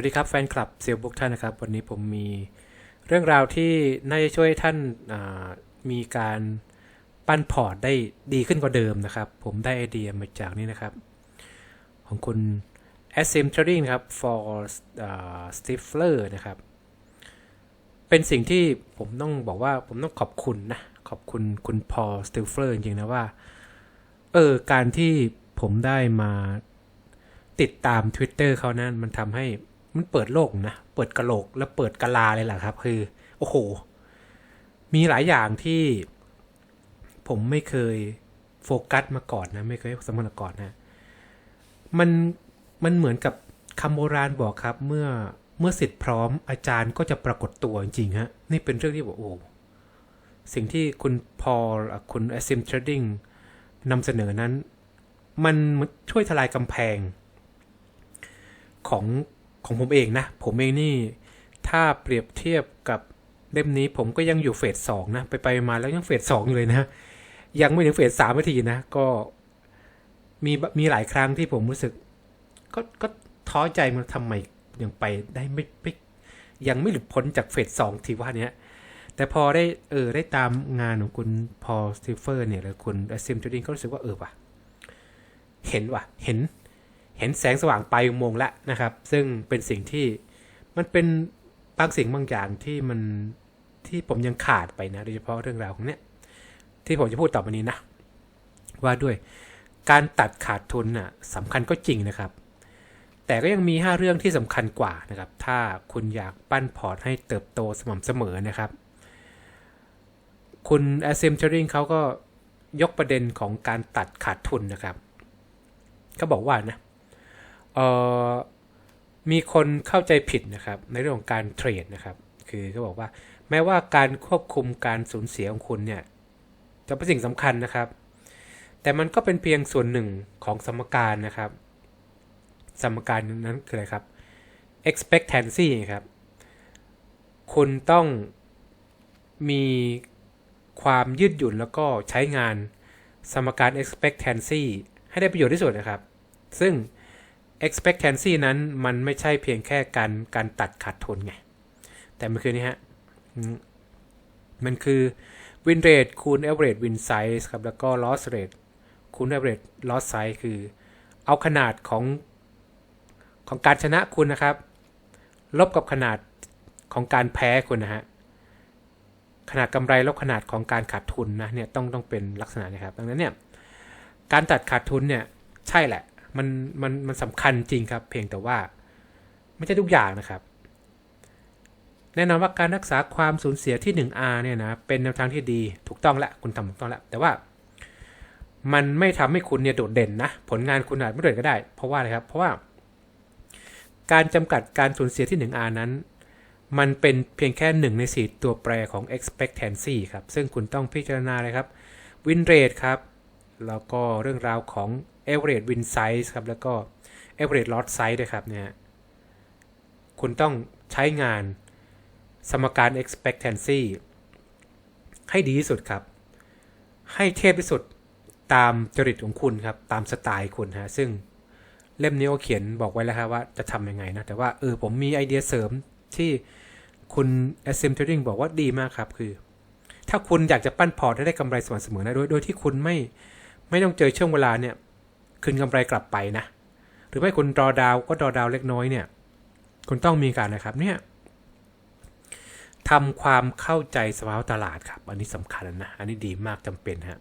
วัสดีครับแฟนคลับเซลบุ๊กท่านนะครับ วันนี้ผมมีเรื่องราวที่น่าจะช่วยท่านามีการปั้นพอร์ตได้ดีขึ้นกว่าเดิมนะครับ ผมได้ไอเดียมาจากนี่นะครับ ของคุณ SM Trading นะครับ for Stifler นะครับ เป็นสิ่งที่ผมต้องบอกว่าผมต้องขอบคุณนะ ขอบคุณคุณพอสติฟเฟอร์จริงๆนะว่า เออ การที่ผมได้มาติดตาม Twitter เขานั้นมันทำให้ มันเปิดโลกนะ เปิดกระโหลกและเปิดกะลาเลยแหละครับ คือ โอ้โห มีหลายอย่างที่ผมไม่เคยโฟกัสมาก่อนนะ ไม่เคยสมมาก่อนนะ มันมันเหมือนกับคำโบราณบอกครับ เมื่อเมื่อสิทธิ์พร้อมอาจารย์ก็จะปรากฏตัวจริงๆฮะ นี่เป็นเรื่องที่บอกโอ้สิ่งที่คุณพอลคุณ a s i m Trading นำเสนอนั้น มันช่วยทลายกำแพง ของ ของผมเองนะ ผมเองนี่ ถ้าเปรียบเทียบกับเล่มนี้ผมก็ยังอยู่เฟสสองนะ ไปไปมาแล้วยังเฟสสองอยู่เลยนะ ยังไม่ถึงเฟสสามทีนะ ก็มีมีหลายครั้งที่ผมรู้สึก ก็ก็ท้อใจมันทำไมยังไปได้ไม่ไม่ยังไม่หลุดพ้นจากเฟสสองทีว่าเนี้ยแต่พอได้เออได้ตามงานของคุณพอสติฟเฟอร์เนี่ยหรือคุณอซิมจูดิงก็รู้สึกว่าเออว่ะ เห็นว่ะ เห็น เห็นแสงสว่างปลายอุโมงค์แล้วนะครับ ซึ่งเป็นสิ่งที่มันเป็นบางสิ่งบางอย่างที่มันที่ผมยังขาดไปนะโดยเฉพาะเรื่องราวของเนี้ยที่ผมจะพูดต่อไปนี้นะ ว่าด้วยการตัดขาดทุนน่ะสำคัญก็จริงนะครับ แต่ก็ยังมี 5 เรื่องที่สำคัญกว่านะครับ ถ้าคุณอยากปั้นพอร์ตให้เติบโตสม่ำเสมอนะครับ คุณ a s i m t r i n g เขาก็ยกประเด็นของการตัดขาดทุนนะครับเขาบอกว่านะ เออมีคนเข้าใจผิดนะครับในเรื่องของการเทรดนะครับ คือเขาบอกว่าแม้ว่าการควบคุมการสูญเสียของคุณเนี่ยจะเป็นสิ่งสำคัญนะครับ แต่มันก็เป็นเพียงส่วนหนึ่งของสมการนะครับ สมการนั้นคืออะไรครับ expectancy ครับ คุณต้องมีความยืดหยุ่นแล้วก็ใช้งานสมการ expectancy ให้ได้ประโยชน์ที่สุดนะครับ ซึ่ง expectancy นั้นมันไม่ใช่เพียงแค่การการตัดขาดทุนไง แต่มันคือนี่ฮะ มันคือ win rate คูณ average win size ครับ แล้วก็ loss rate คูณ average loss size คือ เอาขนาดของของการชนะคุณนะครับ ลบกับขนาดของการแพ้คุณนะฮะ ขนาดกำไรลบขนาดของการขาดทุนนะเนี่ยต้องต้องเป็นลักษณะนี้ครับ ดังนั้นเนี่ยการตัดขาดทุนเนี่ยใช่แหละ มันมันมันสำคัญจริงครับ เพียงแต่ว่าไม่ใช่ทุกอย่างนะครับ แน่นอนว่าการรักษาความสูญเสียที่ 1R เนี่ยนะเป็นแนวทางที่ดีถูกต้องล้วคุณทำถูกต้องล้วแต่ว่ามันไม่ทำให้คุณเนี่ยโดดเด่นนะ ผลงานคุณอาจไม่โดดก็ได้ เพราะว่าอะไรครับ เพราะว่า การจำกัดการสูญเสียที่ 1R นั้น มันเป็นเพียงแค่หนึ่งในสี่ตัวแปรของ expectancy ครับ ซึ่งคุณต้องพิจารณาเลยครับ win rate ครับ แล้วก็เรื่องราวของ average win size ครับ แล้วก็ average loss size ด้วยครับเนี่ยคุณต้องใช้งานสมการ expectancy ให้ดีที่สุดครับ ให้เทพที่สุดตามจริตของคุณครับ ตามสไตล์คุณฮะ ซึ่งเล่มนี้ก็เขียนบอกไว้แล้วครับว่าจะทำยังไงนะ แต่ว่าเออผมมีไอเดียเสริมที่คุณ a s i m Trading บอกว่าดีมากครับ คือ ถ้าคุณอยากจะปั้นพอร์ตให้ได้กำไรสม่ำเสมอนะโดยโดยที่คุณไม่ไม่ต้องเจอช่วงเวลาเนี่ย คืนกำไรกลับไปนะ หรือไม่คุณรอดาวก็รอดาวเล็กน้อยเนี่ย คุณต้องมีการนะครับเนี่ยทำความเข้าใจสภาวะตลาดครับ อันนี้สำคัญนะ อันนี้ดีมากจำเป็นฮะ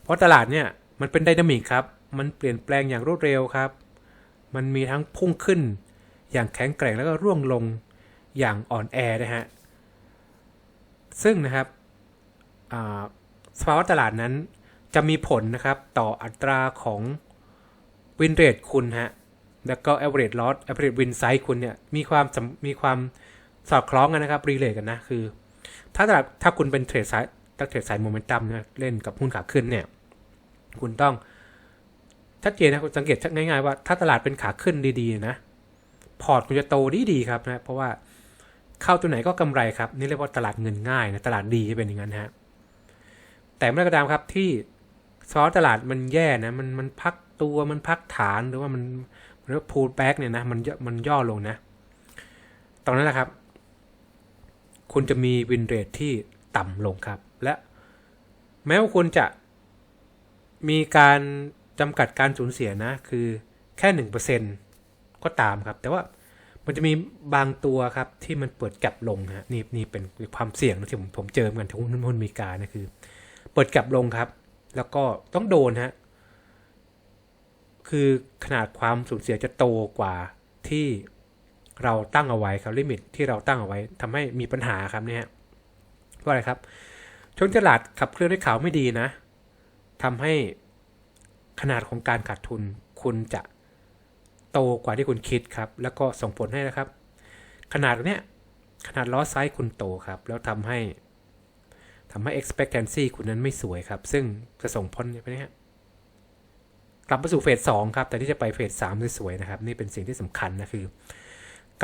เพราะตลาดเนี่ยมันเป็นไดนามิกครับ มันเปลี่ยนแปลงอย่างรวดเร็วครับ มันมีทั้งพุ่งขึ้น อย่างแข็งแกร่งแล้วก็ร่วงลงอย่างอ่อนแอนะฮะ ซึ่งนะครับสภาวะตลาดนั้นจะมีผลนะครับต่ออัตราของ วินเรทคุณฮะ แล้วก็ average loss average win size คุณเนี่ย มีความมีความสอดคล้องกันนะครับ รีเลทกันนะ คือ ถ้าตลาดถ้าคุณเป็นเทรดสายตักเทรดสายโมเมนตัมนะเล่นกับหุ้นขาขึ้นเนี่ย คุณต้องชัดเจนนะคุณสังเกตง่ายๆว่าถ้าตลาดเป็นขาขึ้นดีๆนะ พอร์ตคุณจะโตดีๆครับนะ เพราะว่าเข้าตัวไหนก็กำไรครับ นี่เรียกว่าตลาดเงินง่ายนะ ตลาดดีจะเป็นอย่างนั้นฮะ แต่เมื่อกระดามครับที่ซอสตลาดมันแย่นะ มันมันพัก ตัวมันพักฐานหรือว่ามันหรือพูดแบ็กเนี่ยนะมันมันย่อลงนะ ตอนนั้นแหละครับ คุณจะมีวินเรทที่ต่ำลงครับ และแม้ว่าคุณจะมีการจำกัดการสูญเสียนะ คือแค่หนึ่งเปอร์เซ็นก็ตามครับ แต่ว่ามันจะมีบางตัวครับที่มันเปิดแก็บลงฮะนี่นี่เป็นความเสี่ยงนะที่ผมผมเจอเหมือนที่หุ้นหุ้นมีการนะคือ เปิดแก็บลงครับ แล้วก็ต้องโดนฮะ คือขนาดความสูญเสียจะโตกว่าที่เราตั้งเอาไว้ครับลิมิตที่เราตั้งเอาไว้ทำให้มีปัญหาครับเนี่ยเพราะอะไรครับช่วงตลาดขับเคลื่อนด้วยข่าวไม่ดีนะทำให้ขนาดของการขาดทุนคุณจะโตกว่าที่คุณคิดครับ แล้วก็ส่งผลให้นะครับ ขนาดเนี้ยขนาดล้อไซส์คุณโตครับ แล้วทำให้ทำให้ expectancy คุณนั้นไม่สวยครับ ซึ่งจะส่งผลไปนี่ฮะ กลับมาสู่เฟสสองครับ แต่ที่จะไปเฟสสามสวยๆนะครับ นี่เป็นสิ่งที่สำคัญนะคือ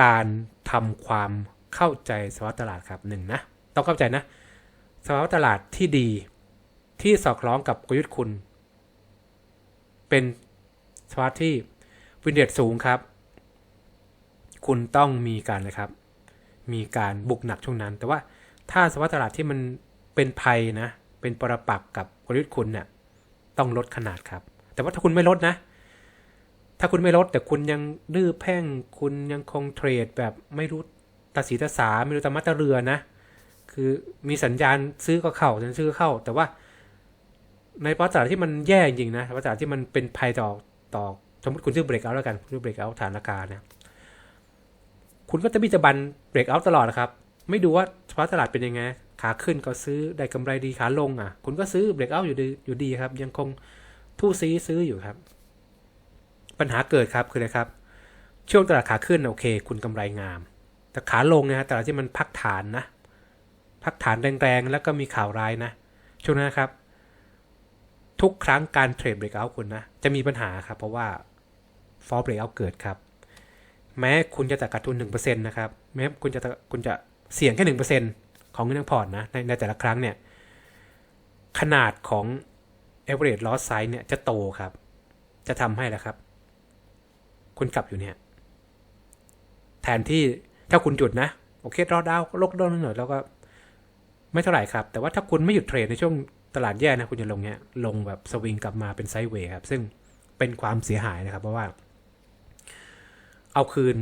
การทำความเข้าใจสภาวะตลาดครับหนึ่งนะ ต้องเข้าใจนะสภาวะตลาดที่ดีที่สอดคล้องกับกลยุทธ์คุณ เป็นสภาวะที่วินเดตสูงครับ คุณต้องมีการเลยครับ มีการบุกหนักช่วงนั้น แต่ว่าถ้าสภาวะตลาดที่มันเป็นภัยนะ เป็นปรปักกับกลยุทธ์คุณเนี่ยต้องลดขนาดครับ แต่ว่าถ้าคุณไม่ลดนะ ถ้าคุณไม่ลด แต่คุณยังดื้อแพ่ง คุณยังคงเทรดแบบไม่รู้ตาสีตาสาไม่รู้ตามัตตาเรือนะ คือมีสัญญาณซื้อก็เข้าสัญซื้อเข้า แต่ว่า ในภาวะตลาดที่มันแย่จริงๆนะภาวะตลาดที่มันเป็นภัยต่อต่อสมมติคุณซื้อเบรกเอาแล้วกันซื้อเบรกเอาฐานราคาเนี่ยคุณก็จะมีจะบันเบรกเอาตลอดนะครับ ไม่ดูว่าสภาวะตลาดเป็นยังไง ขาขึ้นก็ซื้อได้กำไรดีขาลงอะ คุณก็ซื้อเบรกเอาอยู่ดีอยู่ดีครับ ยังคง ทู่ซีซื้ออยู่ครับ ปัญหาเกิดครับคืออะไรครับ ช่วงตลาดขาขึ้นโอเค คุณกำไรงาม แต่ขาลงนะฮะตลาดที่มันพักฐานนะ พักฐานแรงๆ แล้วก็มีข่าวร้ายนะ ช่วงนั้นนะครับ ทุกครั้งการเทรดเบรกเอาคุณนะ จะมีปัญหาครับ เพราะว่าฟอลเบรกเอาเกิดครับ แม้คุณจะตัดขาดทุน1%นะครับ แม้คุณจะคุณจะเสี่ยงแค่1%ของเงินทั้งพอร์ตนะในในแต่ละครั้งเนี่ยขนาดของ average loss size เนี่ยจะโตครับ จะทำให้แล้วครับ คุณกลับอยู่เนี่ย แทนที่ถ้าคุณหยุดนะ โอเครอดาวลกดาวหน่อยแล้วก็ ไม่เท่าไหร่ครับ แต่ว่าถ้าคุณไม่หยุดเทรดในช่วงตลาดแย่นะ คุณจะลงเนี้ยลงแบบสวิงกลับมาเป็นไซด์เวย์ครับ ซึ่งเป็นความเสียหายนะครับ เพราะว่า เอาคืน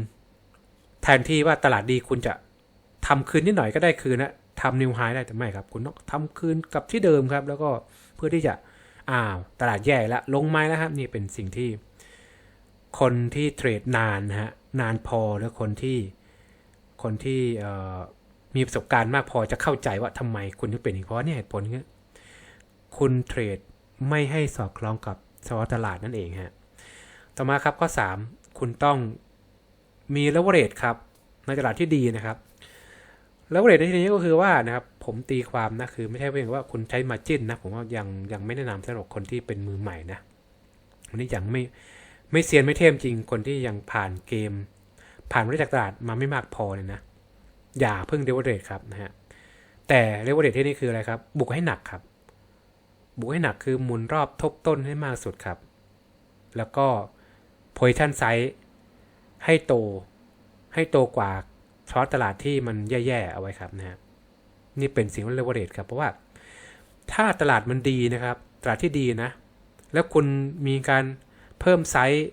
แทนที่ว่าตลาดดีคุณจะทำคืนนิดหน่อยก็ได้คืนนะทำนิวไฮได้แต่ไม่ครับ คุณต้องทำคืนกับที่เดิมครับ แล้วก็เพื่อที่จะ อ้าวตลาดแย่แล้วลงไม้แล้วครับนี่เป็นสิ่งที่คนที่เทรดนานนะฮะนานพอแล้วคนที่คนที่มีประสบการณ์มากพอจะเข้าใจว่าทำไมคุณถึงเป็นอย่างนี้เพราะเนี่ยเหตุผลนี้คุณเทรดไม่ให้สอดคล้องกับสภาวะตลาดนั่นเองฮะต่อมาครับข้อ 3 คุณต้องมีเลเวอเรจครับในตลาดที่ดีนะครับ เลเวอเรจในที่นี้ก็คือว่านะครับผมตีความนะคือไม่ใช่เพียงว่าคุณใช้มาจิ้นนะผมว่ายังยังไม่แนะนำสำหรับคนที่เป็นมือใหม่นะวันนี้ยังไม่ไม่เซียนไม่เทมจริงคนที่ยังผ่านเกม ผ่านบริจากตลาดมาไม่มากพอเลยนะ อย่าเพิ่งเลเวอเรจครับนะฮะแต่เลเวอเรจที่นี่คืออะไรครับ บุกให้หนักครับ บุกให้หนักคือหมุนรอบทบต้นให้มากสุดครับ แล้วก็ position size ให้โตให้โตกว่า ช็อตตลาดที่มันแย่ๆเอาไว้ครับนะฮะนี่เป็นสิ่งที่เลเวอเรจครับ เพราะว่าถ้าตลาดมันดีนะครับ ตลาดที่ดีนะ แล้วคุณมีการเพิ่มไซส์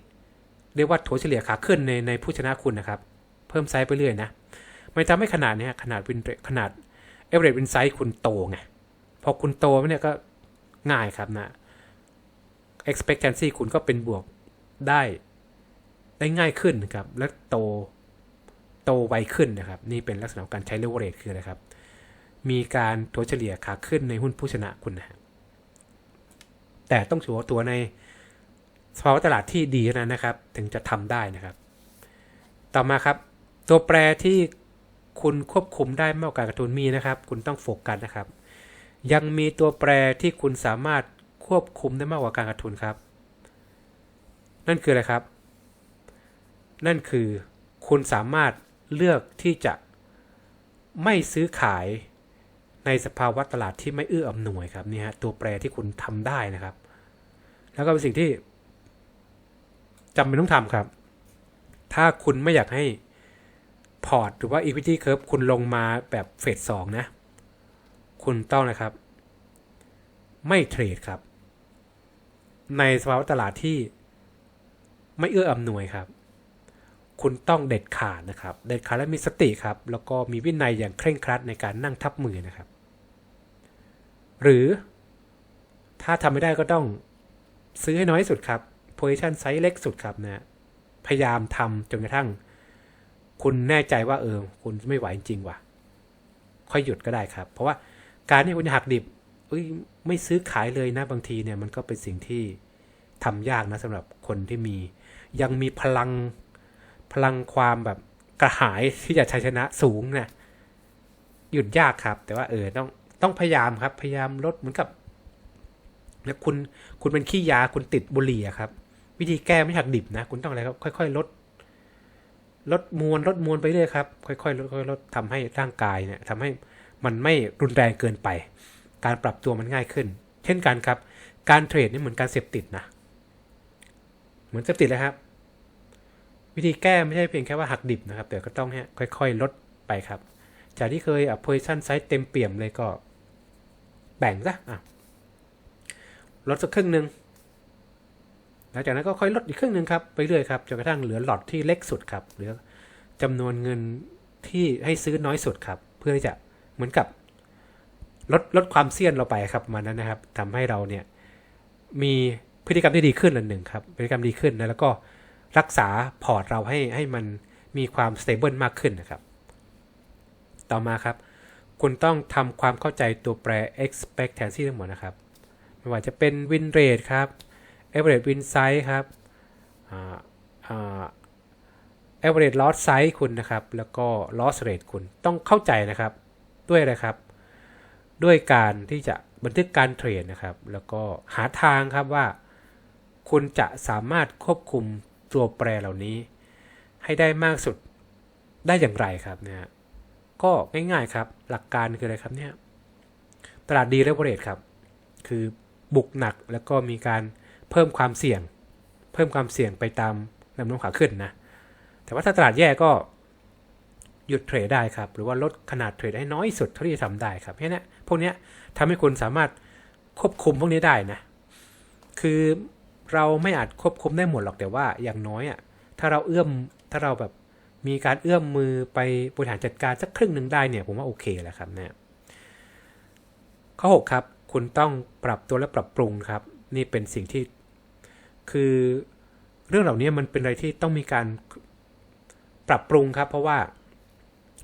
เรียกว่าถัวเฉลี่ยขาขึ้นในในผู้ชนะคุณนะครับ เพิ่มไซส์ไปเรื่อยนะมันทำให้ขนาดเนี้ขนาดวินขนาดเอเวอเรจวินไซส์คุณโตไงพอคุณโตเนี่ยก็ง่ายครับนะ expectancy คุณก็เป็นบวกได้ได้ง่ายขึ้นครับ และโต โตไวขึ้นนะครับ นี่เป็นลักษณะของการใช้เลเวอเรจคืออะไรครับ มีการถัวเฉลี่ยขาขึ้นในหุ้นผู้ชนะคุณนะฮะแต่ต้องถือว่าตัวในสภาวะตลาดที่ดีนั้นนะครับ ถึงจะทำได้นะครับ ต่อมาครับ ตัวแปรที่คุณควบคุมได้มากกว่าการกระทุนมีนะครับ คุณต้องโฟกัสนะครับ ยังมีตัวแปรที่คุณสามารถควบคุมได้มากกว่าการกระทุนครับ นั่นคืออะไรครับ นั่นคือคุณสามารถ เลือกที่จะไม่ซื้อขายในสภาวะตลาดที่ไม่เอื้ออำนวยครับนี่ฮะตัวแปรที่คุณทำได้นะครับ แล้วก็เป็นสิ่งที่จำเป็นต้องทำครับ ถ้าคุณไม่อยากให้พอร์ตหรือว่า equity curve คุณลงมาแบบเฟสสองนะ คุณต้องนะครับ ไม่เทรดครับ ในสภาวะตลาดที่ไม่เอื้ออำนวยครับ คุณต้องเด็ดขาดนะครับ เด็ดขาดและมีสติครับ แล้วก็มีวินัยอย่างเคร่งครัดในการนั่งทับมือนะครับ หรือ ถ้าทำไม่ได้ก็ต้องซื้อให้น้อยสุดครับ position ไซส์เล็กสุดครับนะ พยายามทำจนกระทั่ง คุณแน่ใจว่าเออ คุณไม่ไหวจริงว่ะ ค่อยหยุดก็ได้ครับ เพราะว่าการที่คุณจะหักดิบเอ้ยไม่ซื้อขายเลยนะบางทีเนี่ยมันก็เป็นสิ่งที่ทำยากนะสำหรับคนที่มี ยังมีพลัง พลังความแบบกระหายที่จะชัยชนะสูงนะหยุดยากครับ แต่ว่าเออต้องต้องพยายามครับ พยายามลดเหมือนกับแล้วคุณคุณเป็นขี้ยาคุณติดบุหรี่อะครับ วิธีแก้ไม่หักดิบนะ คุณต้องอะไรครับ ค่อย ๆ ลด ลดมวลลดมวลไปเรื่อยครับ ค่อยๆลดค่อยๆลดทำให้ร่างกายเนี่ยทำให้มันไม่รุนแรงเกินไป การปรับตัวมันง่ายขึ้น เช่นกันครับ การเทรดนี่เหมือนการเสพติดนะ เหมือนเสพติดเลยครับ วิธีแก้ไม่ใช่เพียงแค่ว่าหักดิบนะครับ แต่ก็ต้องค่อยๆ ลดไปครับ จากที่เคยอะ position size เต็มเปี่ยมเลยก็แบ่งซะอะลดสักครึ่งหนึ่งหลังจากนั้นก็ค่อยลดอีกครึ่งหนึ่งครับไปเรื่อยครับจนกระทั่งเหลือหลอดที่เล็กสุดครับเหลือจำนวนเงินที่ให้ซื้อน้อยสุดครับ เพื่อที่จะเหมือนกับลดลดความเสี่ยงเราไปครับมานั้นนะครับทำให้เราเนี่ยมีพฤติกรรมที่ดีขึ้นอันหนึ่งครับพฤติกรรมดีขึ้นนะแล้วก็ รักษาพอร์ตเราให้ให้มันมีความสเตเบิลมากขึ้นนะครับ ต่อมาครับ คุณต้องทำความเข้าใจตัวแปร expectancy ทั้งหมดนะครับ ไม่ว่าจะเป็น win rate ครับ average win size ครับอ่าอ่า average loss size คุณนะครับ แล้วก็ loss rate คุณต้องเข้าใจนะครับ ด้วยอะไรครับ ด้วยการที่จะบันทึกการเทรดนะครับ แล้วก็หาทางครับว่า คุณจะสามารถควบคุม ตัวแปรเหล่านี้ ให้ได้มากสุดได้อย่างไรครับเนี่ยก็ง่ายๆครับหลักการคืออะไรครับเนี่ยตลาดดีเลเวอเรจครับคือบุกหนักแล้วก็มีการเพิ่มความเสี่ยง เพิ่มความเสี่ยงไปตามแนวโน้มขาขึ้นนะแต่ว่าถ้าตลาดแย่ก็หยุดเทรดได้ครับ หรือว่าลดขนาดเทรดให้น้อยสุดเท่าที่จะทำได้ครับแค่นี้พวกนี้ทำให้คุณสามารถควบคุมพวกนี้ได้นะ คือ เราไม่อาจควบคุมได้หมดหรอกแต่ว่าอย่างน้อยอะถ้าเราเอื้อมถ้าเราแบบมีการเอื้อมมือไปบริหารจัดการสักครึ่งหนึ่งได้เนี่ยผมว่าโอเคแล้วครับเนี่ยข้อ 6 ครับ คุณต้องปรับตัวและปรับปรุงครับ นี่เป็นสิ่งที่คือเรื่องเหล่านี้มันเป็นอะไรที่ต้องมีการปรับปรุงครับ เพราะว่า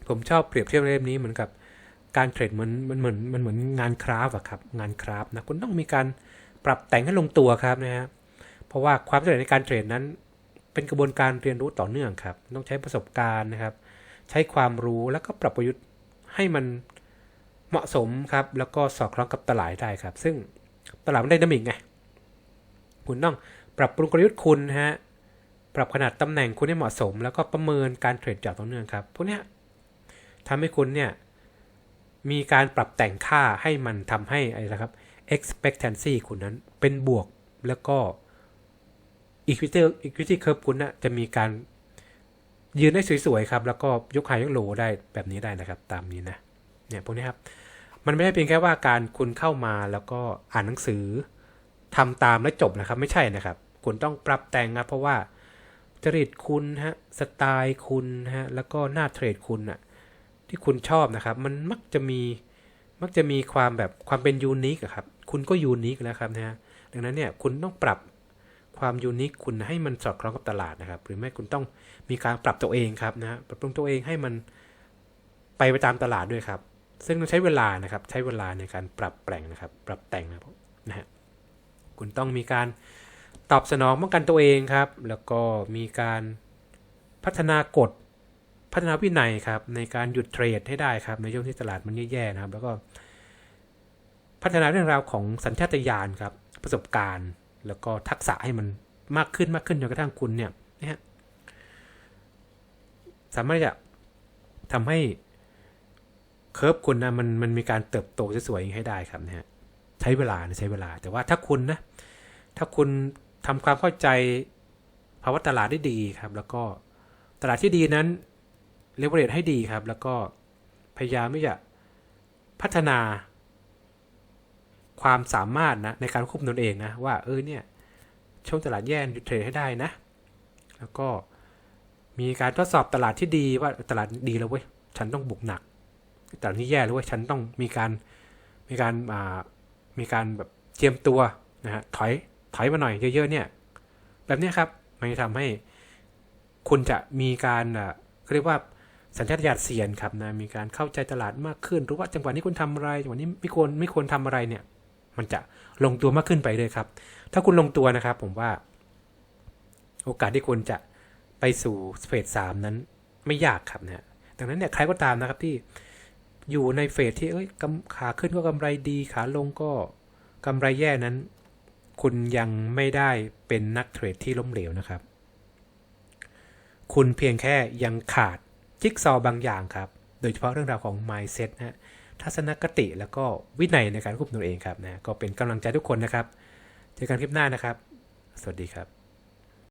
ผมชอบเปรียบเทียบเรื่องนี้เหมือนกับการเทรดเหมือนมันเหมือนมันเหมือนงานคราฟอะครับ งานคราฟนะคุณต้องมีการปรับแต่งให้ลงตัวครับนะฮะ เพราะว่าความสำเร็จในการเทรดนั้น เป็นกระบวนการเรียนรู้ต่อเนื่องครับ ต้องใช้ประสบการณ์นะครับ ใช้ความรู้แล้วก็ปรับประยุทธ์ให้มันเหมาะสมครับ แล้วก็สอดคล้องกับตลาดได้ครับ ซึ่งตลาดมันไดนามิกไงคุณต้องปรับปรุงกลยุทธ์คุณนะฮะปรับขนาดตำแหน่งคุณให้เหมาะสม แล้วก็ประเมินการเทรดอย่างต่อเนื่องครับพวกเนี้ยทำให้คุณเนี่ยมีการปรับแต่งค่าให้มันทำให้อะไรนะครับ expectancy คุณนั้นเป็นบวกแล้วก็ equity equity curve คุณนะจะมีการยืนได้สวยๆครับ แล้วก็ยกไฮยกโลได้แบบนี้ได้นะครับ ตามนี้นะ เนี่ยพวกนี้ครับ มันไม่ได้เพียงแค่ว่าการคุณเข้ามาแล้วก็อ่านหนังสือทำตามแล้วจบนะครับ ไม่ใช่นะครับ คุณต้องปรับแต่งครับเพราะว่าจริตคุณฮะสไตล์คุณฮะแล้วก็หน้าเทรดคุณอะที่คุณชอบนะครับ มันมักจะมีมักจะมีความแบบความเป็นยูนิคครับ คุณก็ยูนิคแล้วครับนะฮะดังนั้นเนี่ยคุณต้องปรับ ความยูนิคคุณให้มันสอดคล้องกับตลาดนะครับ หรือไม่คุณต้องมีการปรับตัวเองครับนะปรับปรุงตัวเองให้มันไปไปตามตลาดด้วยครับ ซึ่งต้องใช้เวลานะครับ ใช้เวลาในการปรับแปลงนะครับ ปรับแต่งนะครับนะฮะคุณต้องมีการตอบสนองป้องกันตัวเองครับ แล้วก็มีการพัฒนากฎพัฒนาวินัยครับ ในการหยุดเทรดให้ได้ครับ ในช่วงที่ตลาดมันแย่ๆนะครับ แล้วก็พัฒนาเรื่องราวของสัญชาตญาณครับประสบการณ์ แล้วก็ทักษะให้มันมากขึ้นมากขึ้นจนกระทั่งคุณเนี่ยนะฮะสามารถจะทำให้เคิร์ฟคุณนะมันมันมีการเติบโตสวยๆให้ได้ครับนะฮะใช้เวลาใช้เวลา แต่ว่าถ้าคุณนะถ้าคุณทำความเข้าใจภาวะตลาดได้ดีครับ แล้วก็ตลาดที่ดีนั้นเลเวลให้ดีครับ แล้วก็พยายามที่จะพัฒนา ความสามารถนะในการควบคุมตนเองนะว่าเออเนี่ยช่วงตลาดแย่หยุดเทรดให้ได้นะ แล้วก็มีการทดสอบตลาดที่ดีว่าตลาดดีแล้วเว้ยฉันต้องบุกหนักตลาดนี้แย่แล้วเว้ยฉันต้องมีการมีการอ่ามีการแบบเจียมตัวนะฮะถอยถอยมาหน่อยเยอะๆเนี่ยแบบนี้ครับมันจะทำให้คุณจะมีการอ่าเรียกว่าสัญชาตญาณเสียนครับนะมีการเข้าใจตลาดมากขึ้น รู้ว่าจังหวะนี้คุณทำอะไรจังหวะนี้ไม่ควรไม่ควรทำอะไรเนี่ย มันจะลงตัวมากขึ้นไปเลยครับ ถ้าคุณลงตัวนะครับ ผมว่า โอกาสที่คุณจะไปสู่เฟสสามนั้นไม่ยากครับนะดังนั้นเนี่ยใครก็ตามนะครับที่อยู่ในเฟสที่เอ้ยขาขึ้นก็กำไรดีขาลงก็กำไรแย่นั้น คุณยังไม่ได้เป็นนักเทรดที่ล้มเหลวนะครับ คุณเพียงแค่ยังขาดจิ๊กซอว์บางอย่างครับ โดยเฉพาะเรื่องราวของ mindset นะฮะ ทัศนคติแล้วก็วินัยในการควบคุมตัวเองครับนะก็เป็นกำลังใจทุกคนนะครับ เจอกันคลิปหน้านะครับ สวัสดีครับ